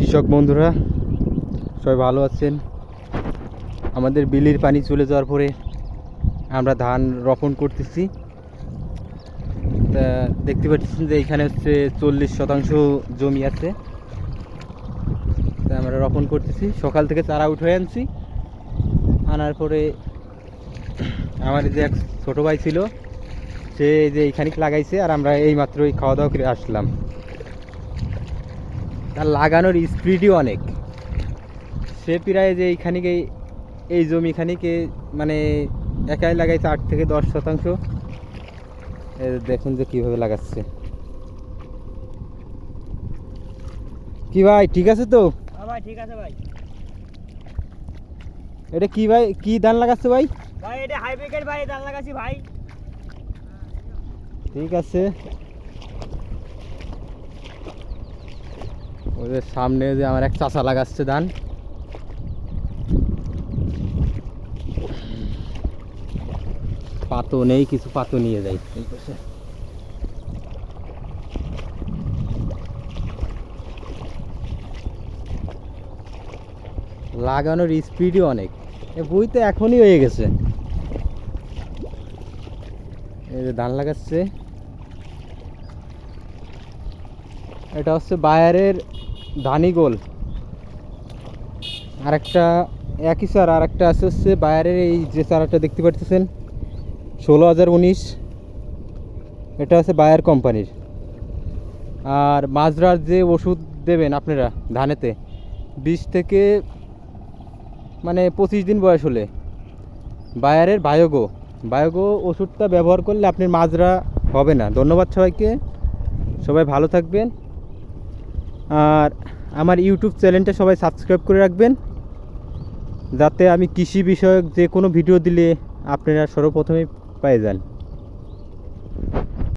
কৃষক বন্ধুরা, সবাই ভালো আছেন? আমাদের বিলির পানি চলে যাওয়ার পরে আমরা ধান রোপণ করতেছি। তা দেখতে পাচ্ছেন যে এখানে হচ্ছে চল্লিশ শতাংশ জমি আছে। তা আমরা রোপণ করতেছি। সকাল থেকে চারা উঠে আনছি। আনার পরে আমার যে এক ছোটো ভাই ছিল, সে যে এইখানিক লাগাইছে আর আমরা এই মাত্রই খাওয়া দাওয়া করে আসলাম। তার লাগানোর স্পিডই অনেক। সে প্রায় যে এইখানিকে এই জমি খানিকে মানে একাই লাগাইছে আট থেকে দশ শতাংশ। এ দেখুন যে কীভাবে লাগাচ্ছে। কি ভাই ঠিক আছে তো? হ্যাঁ ভাই ঠিক আছে ভাই। এটা কি ভাই কি ধান লাগাচ্ছে ভাই? ভাই এটা হাইব্রিডের ভাই ধান লাগাছি ভাই। ঠিক আছে। ওদের সামনে যে আমার এক চাচা লাগাচ্ছে ধান। পাতো নেই কিছু পাতো নিয়ে যাই। এই পাশে। লাগানোর স্পিডই অনেক। বই তো এখনই হয়ে গেছে। এই যে ধান লাগাচ্ছে। এটা হচ্ছে বায়ারের ধানি গোল। আর একটা একই চারা আর একটা আছে হচ্ছে বায়ারের এই যে চারাটা দেখতে পাচ্ছেন ষোলো হাজার উনিশ। এটা হচ্ছে বায়ার কোম্পানির। আর মাজরার যে ওষুধ দেবেন আপনারা ধানেতে, বিশ থেকে মানে পঁচিশ দিন বয়স হলে, বায়ারের বায়োগো। বায়োগো ওষুধটা ব্যবহার করলে আপনার মাজরা হবে না। ধন্যবাদ সবাইকে। সবাই ভালো থাকবেন। আর আমার ইউটিউব চ্যানেলটা সবাই সাবস্ক্রাইব করে রাখবেন। যাতে আমি কৃষি বিষয়ক যে কোনো ভিডিও দিলে আপনারা সর্বপ্রথমেই পেয়ে যান।